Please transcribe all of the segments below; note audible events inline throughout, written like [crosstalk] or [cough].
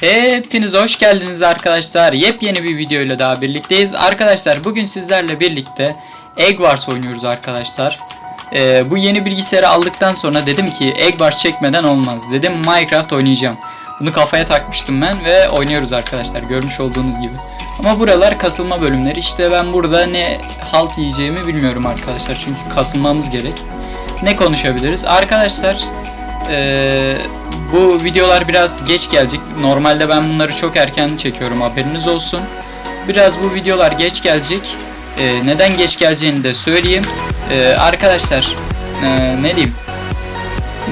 Hepiniz hoş geldiniz arkadaşlar. Yepyeni bir videoyla daha birlikteyiz. Arkadaşlar bugün sizlerle birlikte Egg Wars oynuyoruz arkadaşlar. Ee, bu yeni bilgisayarı aldıktan sonra dedim ki Egg Wars çekmeden olmaz. Dedim Minecraft oynayacağım. Bunu kafaya takmıştım ben ve oynuyoruz arkadaşlar görmüş olduğunuz gibi. Ama buralar kasılma bölümleri. İşte ben burada ne halt yiyeceğimi bilmiyorum arkadaşlar. Çünkü kasılmamız gerek. Ne konuşabiliriz? Arkadaşlar ee, bu videolar biraz geç gelecek. Normalde ben bunları çok erken çekiyorum haberiniz olsun. Biraz bu videolar geç gelecek. Ee, neden geç geleceğini de söyleyeyim. Ee, arkadaşlar ee, ne diyeyim?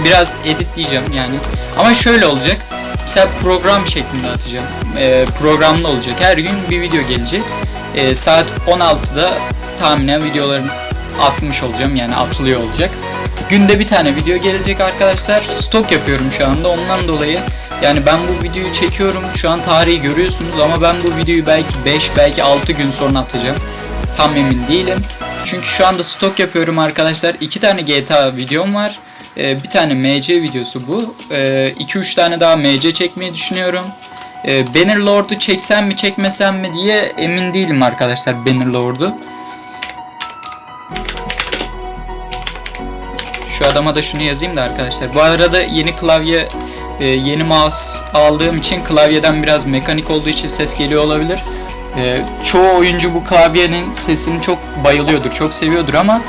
Biraz editleyeceğim yani. Ama şöyle olacak. Mesela program şeklinde atacağım. Ee, programlı olacak. Her gün bir video gelecek. Ee, saat 16'da tahminen videolarım atmış olacağım. Yani atılıyor olacak. Günde bir tane video gelecek arkadaşlar. Stok yapıyorum şu anda. Ondan dolayı yani ben bu videoyu çekiyorum. Şu an tarihi görüyorsunuz ama ben bu videoyu belki 5 belki 6 gün sonra atacağım. Tam emin değilim. Çünkü şu anda stok yapıyorum arkadaşlar. 2 tane GTA videom var. Ee, bir tane MC videosu bu. 2-3 tane daha MC çekmeyi düşünüyorum. Ee, Bannerlord'u çeksem mi çekmesem mi diye emin değilim arkadaşlar Bannerlord'u. Şu adama da şunu yazayım da arkadaşlar. Bu arada yeni klavye, e, yeni mouse aldığım için klavyeden biraz mekanik olduğu için ses geliyor olabilir. E, çoğu oyuncu bu klavyenin sesini çok bayılıyordur, çok seviyordur ama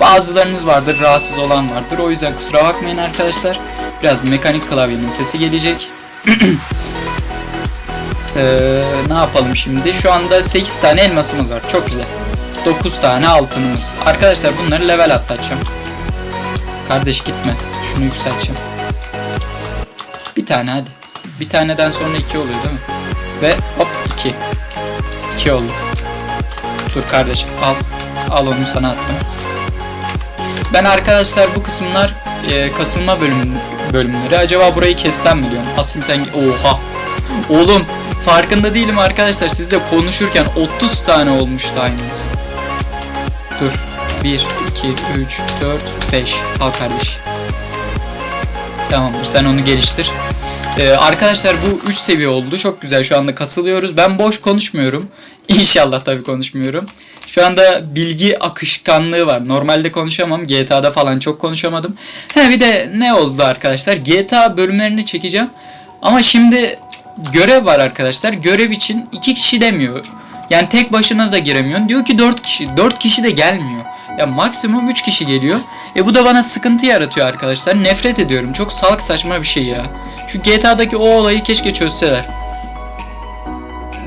bazılarınız vardır, rahatsız olan vardır. O yüzden kusura bakmayın arkadaşlar. Biraz mekanik klavyenin sesi gelecek. Ee, [clears throat] ne yapalım şimdi? Şu anda 8 tane elmasımız var. Çok güzel. 9 tane altınımız. Arkadaşlar bunları level atlatacağım. Kardeş gitme. Şunu yükselteceğim. Bir tane hadi. Bir taneden sonra iki oluyor değil mi? Ve hop iki. İki oldu. Dur kardeşim al. Al onu sana attım. Ben arkadaşlar bu kısımlar e, kasılma bölüm, bölümleri. Acaba burayı kessem mi diyorum. Asım sen... Oha. Oğlum farkında değilim arkadaşlar. Sizle konuşurken 30 tane olmuş diamond. Dur. 1, 2, 3, 4, 5. Al kardeş. Tamamdır sen onu geliştir. Ee, arkadaşlar bu 3 seviye oldu. Çok güzel şu anda kasılıyoruz. Ben boş konuşmuyorum. [laughs] İnşallah tabii konuşmuyorum. Şu anda bilgi akışkanlığı var. Normalde konuşamam. GTA'da falan çok konuşamadım. He bir de ne oldu arkadaşlar? GTA bölümlerini çekeceğim. Ama şimdi görev var arkadaşlar. Görev için 2 kişi demiyor. Yani tek başına da giremiyorsun. Diyor ki 4 kişi. 4 kişi de gelmiyor. Ya maksimum 3 kişi geliyor. E bu da bana sıkıntı yaratıyor arkadaşlar. Nefret ediyorum. Çok salak saçma bir şey ya. Şu GTA'daki o olayı keşke çözseler.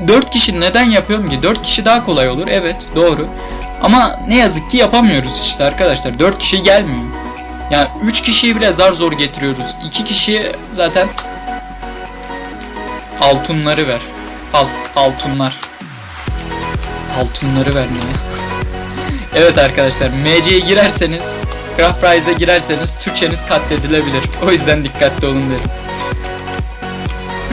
4 kişi neden yapıyorum ki? 4 kişi daha kolay olur. Evet doğru. Ama ne yazık ki yapamıyoruz işte arkadaşlar. 4 kişi gelmiyor. Yani 3 kişiyi bile zar zor getiriyoruz. 2 kişi zaten altınları ver. Al altınlar. Altınları ver niye? Evet arkadaşlar MC'ye girerseniz Craft Prize'e girerseniz Türkçeniz katledilebilir. O yüzden dikkatli olun derim.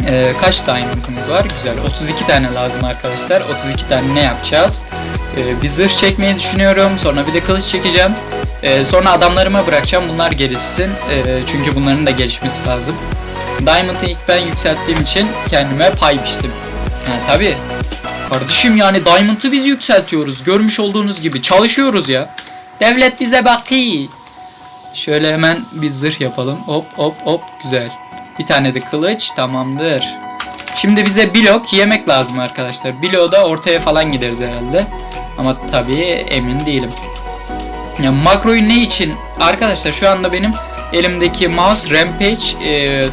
Ee, kaç diamond'ımız var? Güzel. 32 tane lazım arkadaşlar. 32 tane ne yapacağız? Ee, bir zırh çekmeyi düşünüyorum. Sonra bir de kılıç çekeceğim. Ee, sonra adamlarıma bırakacağım. Bunlar gelişsin. Ee, çünkü bunların da gelişmesi lazım. Diamond'ı ilk ben yükselttiğim için kendime pay biçtim. Ha, tabii. Kardeşim yani Diamond'ı biz yükseltiyoruz. Görmüş olduğunuz gibi çalışıyoruz ya. Devlet bize bakıyor. Şöyle hemen bir zırh yapalım. Hop hop hop güzel. Bir tane de kılıç tamamdır. Şimdi bize blok yemek lazım arkadaşlar. Bloğu ortaya falan gideriz herhalde. Ama tabii emin değilim. Ya makroyu ne için? Arkadaşlar şu anda benim elimdeki mouse Rampage e,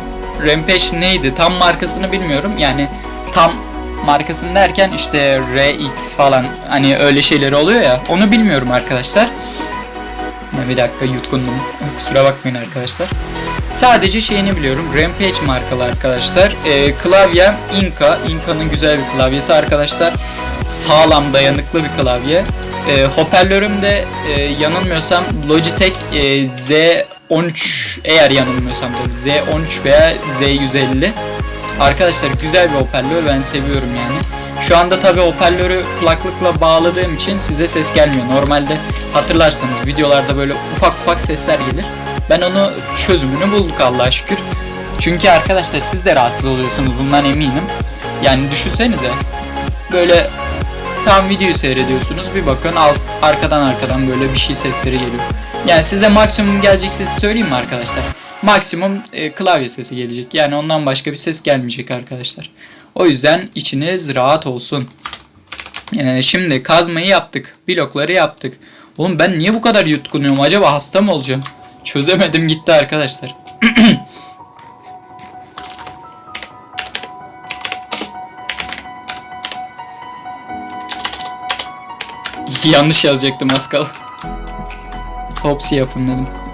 Rampage neydi? Tam markasını bilmiyorum. Yani tam markasını derken işte RX falan hani öyle şeyleri oluyor ya. Onu bilmiyorum arkadaşlar. Bir dakika yutkundum. [laughs] Kusura bakmayın arkadaşlar. Sadece şeyini biliyorum. Rampage markalı arkadaşlar. Ee, klavyem Inca. Inca'nın güzel bir klavyesi arkadaşlar. Sağlam dayanıklı bir klavye. Ee, hoparlörüm de e, yanılmıyorsam Logitech e, Z13 eğer yanılmıyorsam tabii Z13 veya Z150. Arkadaşlar güzel bir hoparlör ben seviyorum yani. Şu anda tabi hoparlörü kulaklıkla bağladığım için size ses gelmiyor. Normalde hatırlarsanız videolarda böyle ufak ufak sesler gelir. Ben onu çözümünü bulduk Allah'a şükür. Çünkü arkadaşlar siz de rahatsız oluyorsunuz bundan eminim. Yani düşünsenize böyle tam videoyu seyrediyorsunuz bir bakın alt, arkadan arkadan böyle bir şey sesleri geliyor. Yani size maksimum gelecek sesi söyleyeyim mi arkadaşlar? Maksimum e, klavye sesi gelecek. Yani ondan başka bir ses gelmeyecek arkadaşlar. O yüzden içiniz rahat olsun. Ee, şimdi kazmayı yaptık. Blokları yaptık. Oğlum ben niye bu kadar yutkunuyorum? Acaba hasta mı olacağım? Çözemedim gitti arkadaşlar. [clears throat] Yanlış yazacaktım az kala. Topsy yapın dedim.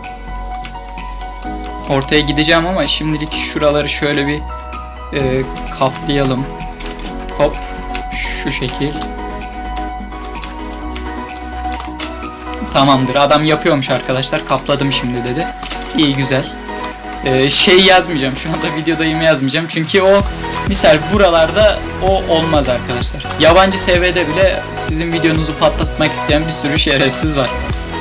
Ortaya gideceğim ama şimdilik şuraları şöyle bir e, kaplayalım. Hop şu şekil. Tamamdır. Adam yapıyormuş arkadaşlar. Kapladım şimdi dedi. İyi güzel. Ee, şey yazmayacağım. Şu anda videodayım yazmayacağım. Çünkü o misal buralarda o olmaz arkadaşlar. Yabancı SV'de bile sizin videonuzu patlatmak isteyen bir sürü şerefsiz var.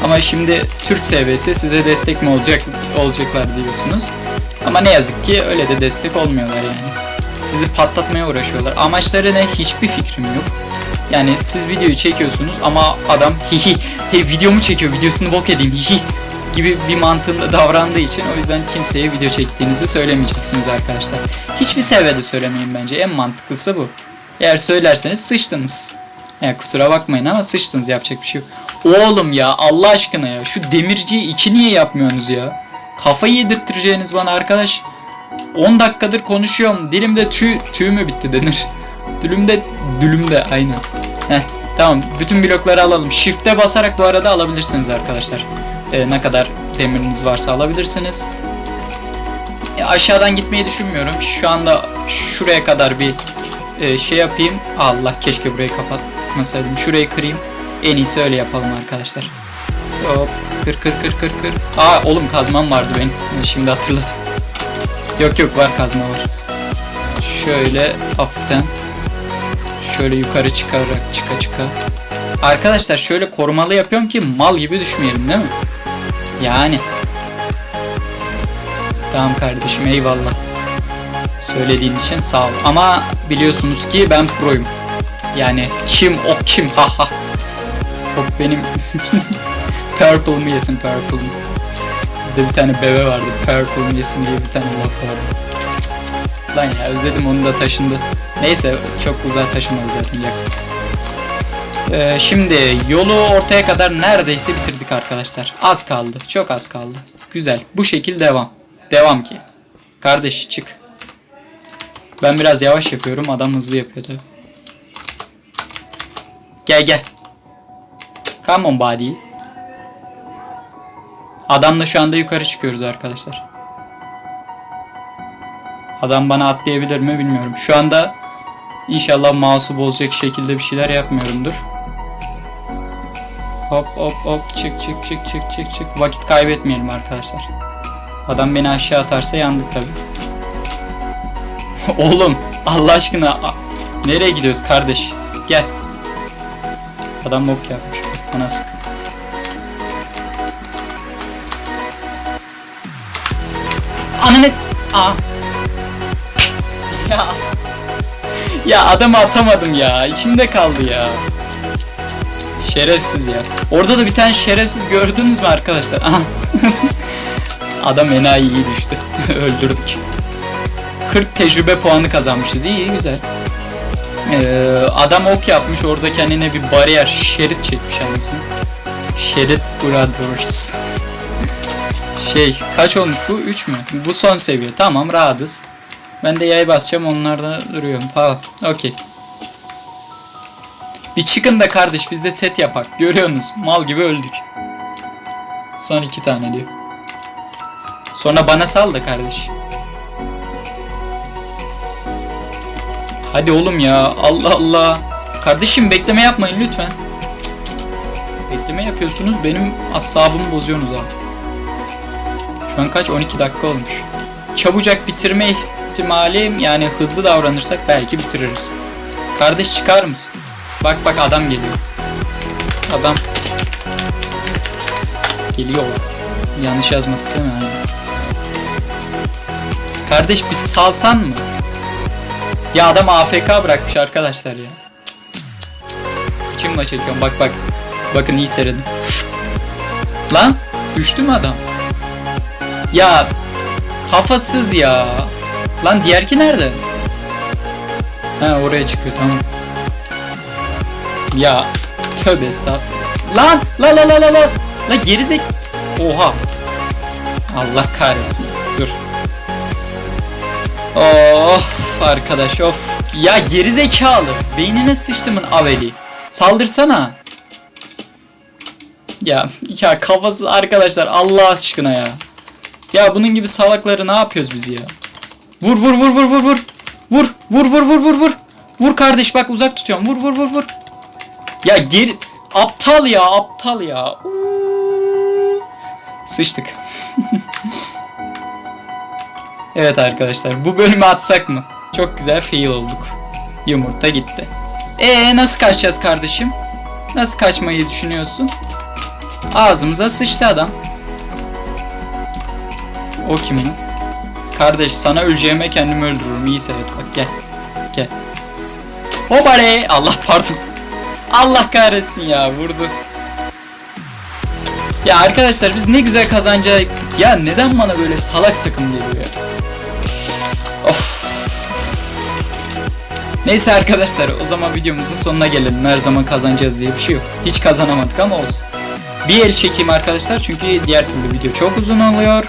Ama şimdi Türk SV'si size destek mi olacak olacaklar diyorsunuz. Ama ne yazık ki öyle de destek olmuyorlar yani. Sizi patlatmaya uğraşıyorlar. Amaçları ne hiçbir fikrim yok. Yani siz videoyu çekiyorsunuz ama adam [laughs] hihi hey videomu çekiyor videosunu bok edeyim hihi gibi bir mantığında davrandığı için o yüzden kimseye video çektiğinizi söylemeyeceksiniz arkadaşlar. Hiçbir seviyede söylemeyin bence en mantıklısı bu. Eğer söylerseniz sıçtınız. Yani kusura bakmayın ama sıçtınız yapacak bir şey yok. Oğlum ya Allah aşkına ya şu demirciyi iki niye yapmıyorsunuz ya? Kafayı yedirttireceğiniz bana arkadaş. 10 dakikadır konuşuyorum. Dilimde tüy, tüy mü bitti denir. Dilimde, dilimde aynen. Heh, tamam bütün blokları alalım. Shift'e basarak bu arada alabilirsiniz arkadaşlar. Ee, ne kadar demiriniz varsa alabilirsiniz. E, aşağıdan gitmeyi düşünmüyorum. Şu anda şuraya kadar bir e, şey yapayım. Allah keşke burayı kapatmasaydım. Şurayı kırayım. En iyisi öyle yapalım arkadaşlar. Hop kır kır kır kır kır. Aa oğlum kazmam vardı benim. Şimdi hatırladım. Yok yok var kazma var. Şöyle hafiften şöyle yukarı çıkarak çıka çıka. Arkadaşlar şöyle korumalı yapıyorum ki mal gibi düşmeyelim değil mi? Yani. Tamam kardeşim eyvallah. Söylediğin için sağ ol. Ama biliyorsunuz ki ben proyum. Yani kim o kim ha ha. O benim [laughs] Purple mı yesin Purple mı? Bizde bir tane bebe vardı. Purple mı yesin diye bir tane laf vardı. Lan ya özledim onu da taşındı. Neyse çok uzağa taşımadı zaten yakın. Ee, şimdi yolu ortaya kadar neredeyse bitirdik arkadaşlar. Az kaldı. Çok az kaldı. Güzel. Bu şekil devam. Devam ki. Kardeş çık. Ben biraz yavaş yapıyorum. Adam hızlı yapıyor tabi. Gel gel. Come on buddy. Adamla şu anda yukarı çıkıyoruz arkadaşlar. Adam bana atlayabilir mi bilmiyorum. Şu anda inşallah mouse'u bozacak şekilde bir şeyler yapmıyorumdur. Hop hop hop çık çık çık çık çık çık. Vakit kaybetmeyelim arkadaşlar. Adam beni aşağı atarsa yandık tabi. [laughs] Oğlum Allah aşkına nereye gidiyoruz kardeş? Gel. Adam bok yapmış. Bana sık. Ananı... Aa. Ya. Ya adamı atamadım ya. İçimde kaldı ya. Şerefsiz ya. Orada da bir tane şerefsiz gördünüz mü arkadaşlar? Aha. [laughs] Adam enayi iyi düştü. [laughs] Öldürdük. 40 tecrübe puanı kazanmışız. İyi iyi, güzel. Ee, adam ok yapmış. Orada kendine bir bariyer şerit çekmiş anasını. Şerit Brothers. şey kaç olmuş bu? 3 mü? Bu son seviye. Tamam rahatız. Ben de yay basacağım onlarda duruyorum. Ha, okey. Bir çıkın da kardeş biz de set yapak. Görüyorsunuz mal gibi öldük. Son iki tane diyor. Sonra bana sal da kardeş. Hadi oğlum ya Allah Allah. Kardeşim bekleme yapmayın lütfen. Bekleme yapıyorsunuz benim asabımı bozuyorsunuz abi. Şu an kaç? 12 dakika olmuş. Çabucak bitirme ihtimalim yani hızlı davranırsak belki bitiririz. Kardeş çıkar mısın? Bak bak adam geliyor. Adam geliyor. Yanlış yazmadık değil mi? Aynen. Kardeş bir salsan mı? Ya adam AFK bırakmış arkadaşlar ya. Kıçımla çekiyorum bak bak. Bakın iyi seyredin. Lan düştü mü adam? Ya kafasız ya. Lan diğerki nerede? Ha oraya çıkıyor tamam. Ya tövbe estağfurullah. Lan la la la la la. La gerizek. Oha. Allah kahretsin. Dur. Of arkadaş of. Ya gerizekalı. Beynine sıçtımın aveli. Saldırsana. Ya ya kafası arkadaşlar Allah aşkına ya. Ya bunun gibi salakları ne yapıyoruz biz ya? Vur vur vur vur vur vur. Vur vur vur vur vur vur. Vur kardeş bak uzak tutuyorum. Vur vur vur vur. Ya geri aptal ya aptal ya. Sıçtık. [laughs] evet arkadaşlar bu bölümü atsak mı? Çok güzel fail olduk. Yumurta gitti. Ee nasıl kaçacağız kardeşim? Nasıl kaçmayı düşünüyorsun? Ağzımıza sıçtı adam. O kim lan? Kardeş sana öleceğime kendimi öldürürüm. İyi seyret bak gel. Gel. Hopare! Allah pardon. Allah kahretsin ya vurdu. Ya arkadaşlar biz ne güzel kazanacaktık. Ya neden bana böyle salak takım geliyor ya? Neyse arkadaşlar o zaman videomuzun sonuna gelelim. Her zaman kazanacağız diye bir şey yok. Hiç kazanamadık ama olsun. Bir el çekeyim arkadaşlar çünkü diğer türlü video çok uzun oluyor.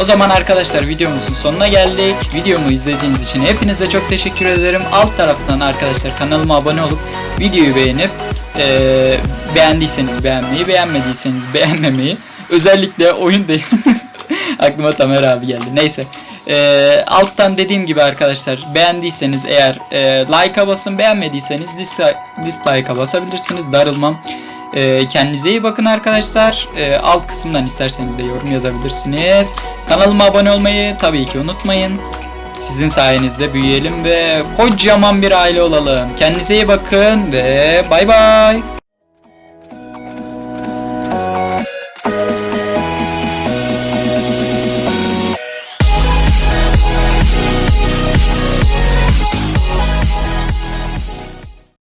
O zaman arkadaşlar videomuzun sonuna geldik. Videomu izlediğiniz için hepinize çok teşekkür ederim. Alt taraftan arkadaşlar kanalıma abone olup videoyu beğenip eee, beğendiyseniz beğenmeyi, beğenmediyseniz beğenmemeyi. Özellikle oyun değil. [laughs] Aklıma Tamer abi geldi. Neyse. Eee, alttan dediğim gibi arkadaşlar beğendiyseniz eğer eee like'a basın beğenmediyseniz dislike, dislike'a basabilirsiniz. Darılmam. Ee, kendinize iyi bakın arkadaşlar. Ee, alt kısımdan isterseniz de yorum yazabilirsiniz. Kanalıma abone olmayı tabii ki unutmayın. Sizin sayenizde büyüyelim ve kocaman bir aile olalım. Kendinize iyi bakın ve bay bay.